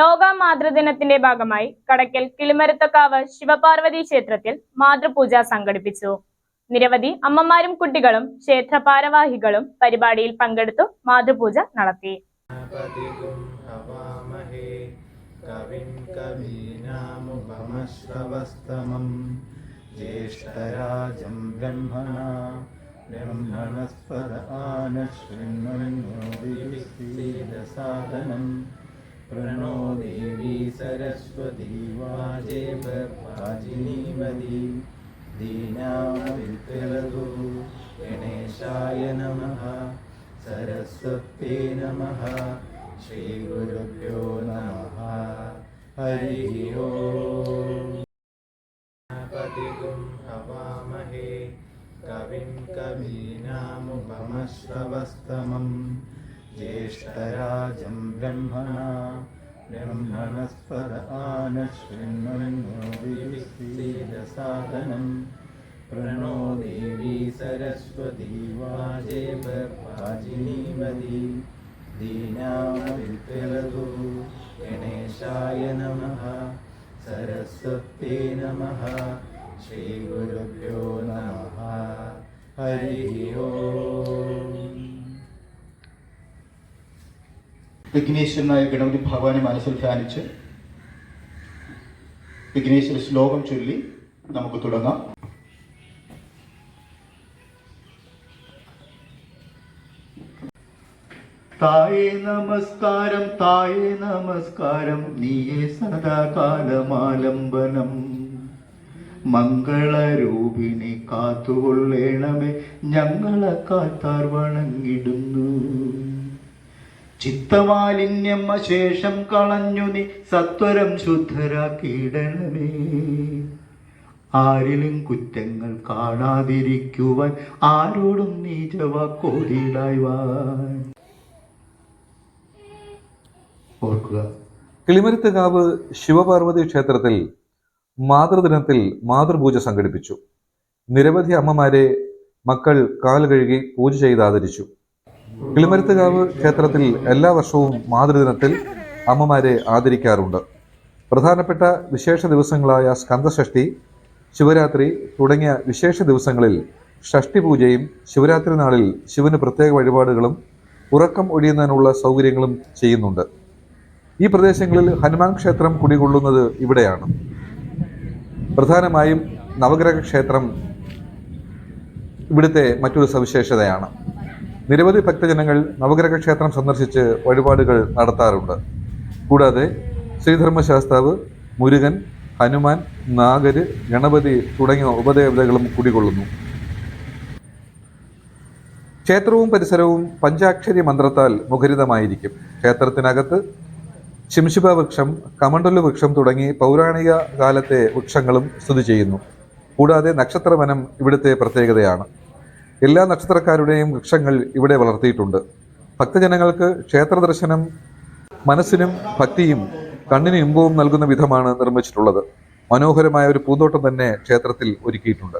ഇരുപതാം മാതൃദിനത്തിന്റെ ഭാഗമായി കടയ്ക്കൽ കിളിമരത്തക്കാവ് ശിവപാർവതി ക്ഷേത്രത്തിൽ മാതൃപൂജ സംഘടിപ്പിച്ചു നിരവധി അമ്മമാരും കുട്ടികളും ക്ഷേത്ര ഭാരവാഹികളും പരിപാടിയിൽ പങ്കെടുത്തു മാതൃപൂജ നടത്തി पतिगुं हवामहे कविं कवीनामुपमश्रवस्तमं ज्येष्ठराजं ब्रह्मणा ब्रह्मणस्पद आनशृण्वन्नोदिसीदसादनं प्रणो सरस्वती वाजेवाजिनीवदी दीनामवित्रलघु गणेशाय नमः। सरस्वत्यै नमः। श्रीगुरुभ्यो नमः। हरिः ओम्। गणपतिगुं हवामहे कविं कवीनामुपमश्रवस्तमं ज्येष्ठराजं ब्रह्मणा ब्रह्मणस्पद आनशृण्वन्नोदिसीदसादनम् प्रणो देवी सरस्वती वाजेवाजिनीवदी दीनामवित्रलघु गणेशाय नमः सरस्वत्यै नमः श्रीगुरुभ्यो नमः हरिः ओम् വിഘ്നേശ്വരനായ ഗണപതി ഭഗവാനെ മനസ്സിൽ ധ്യാനിച്ച് വിഘ്നേശ്വര ശ്ലോകം ചൊല്ലി നമുക്ക് തുടങ്ങാം. തായേ നമസ്കാരം തായേ നമസ്കാരം നീയേ സദാകാലമാലംബനം. മംഗളരൂപിണി കാത്തുകൊള്ളേണമേ ഞങ്ങളെ കാത്താർ വണങ്ങിടുന്നു ചിത്തമാലിന്യം അശേഷം കളഞ്ഞു നീ സത്വരം ശുദ്ധരാക്കിയിടണമേ. ആരിലും കുറ്റങ്ങൾ കാണാതിരിക്കുവാൻ ആരോടും നീചവാക്കോടിയിടായ്വാൻ ഓർക്കുക. കിളിമരുത്തുകാവ് ശിവപാർവതി ക്ഷേത്രത്തിൽ മാതൃദിനത്തിൽ മാതൃപൂജ സംഘടിപ്പിച്ചു. നിരവധി അമ്മമാരെ മക്കൾ കാൽ കഴുകി പൂജ ചെയ്ത് ആദരിച്ചു. കിളിമരുത്തുകാവ് ക്ഷേത്രത്തിൽ എല്ലാ വർഷവും മാതൃദിനത്തിൽ അമ്മമാരെ ആദരിക്കാറുണ്ട്. പ്രധാനപ്പെട്ട വിശേഷ ദിവസങ്ങളായ സ്കന്ദഷഷ്ഠി ശിവരാത്രി തുടങ്ങിയ വിശേഷ ദിവസങ്ങളിൽ ഷഷ്ടി പൂജയും ശിവരാത്രി നാളിൽ ശിവന് പ്രത്യേക വഴിപാടുകളും ഉറക്കം ഒഴിയുന്നതിനുള്ള സൗകര്യങ്ങളും ചെയ്യുന്നുണ്ട്. ഈ പ്രദേശങ്ങളിൽ ഹനുമാൻ ക്ഷേത്രം കുടികൊള്ളുന്നത് ഇവിടെയാണ്. പ്രധാനമായും നവഗ്രഹ ക്ഷേത്രം ഇവിടുത്തെ മറ്റൊരു സവിശേഷതയാണ്. നിരവധി ഭക്തജനങ്ങൾ നവഗ്രഹ ക്ഷേത്രം സന്ദർശിച്ച് വഴിപാടുകൾ നടത്താറുണ്ട്. കൂടാതെ ശ്രീധർമ്മശാസ്താവ് മുരുകൻ ഹനുമാൻ നാഗര് ഗണപതി തുടങ്ങിയ ഉപദേവതകളും കുടികൊള്ളുന്നു. ക്ഷേത്രവും പരിസരവും പഞ്ചാക്ഷരി മന്ത്രത്താൽ മുഖരിതമായിരിക്കും. ക്ഷേത്രത്തിനകത്ത് ശിംശുഭ വൃക്ഷം കമണ്ടലു വൃക്ഷം തുടങ്ങി പൗരാണിക കാലത്തെ വൃക്ഷങ്ങളും സ്ഥിതി ചെയ്യുന്നു. കൂടാതെ നക്ഷത്രവനം ഇവിടുത്തെ പ്രത്യേകതയാണ്. എല്ലാ നക്ഷത്രക്കാരുടെയും വൃക്ഷങ്ങൾ ഇവിടെ വളർത്തിയിട്ടുണ്ട്. ഭക്തജനങ്ങൾക്ക് ക്ഷേത്ര ദർശനം മനസ്സിനും ഭക്തിയും കണ്ണിന് ഇമ്പവും നൽകുന്ന വിധമാണ് നിർമ്മിച്ചിട്ടുള്ളത്. മനോഹരമായ ഒരു പൂന്തോട്ടം തന്നെ ക്ഷേത്രത്തിൽ ഒരുക്കിയിട്ടുണ്ട്.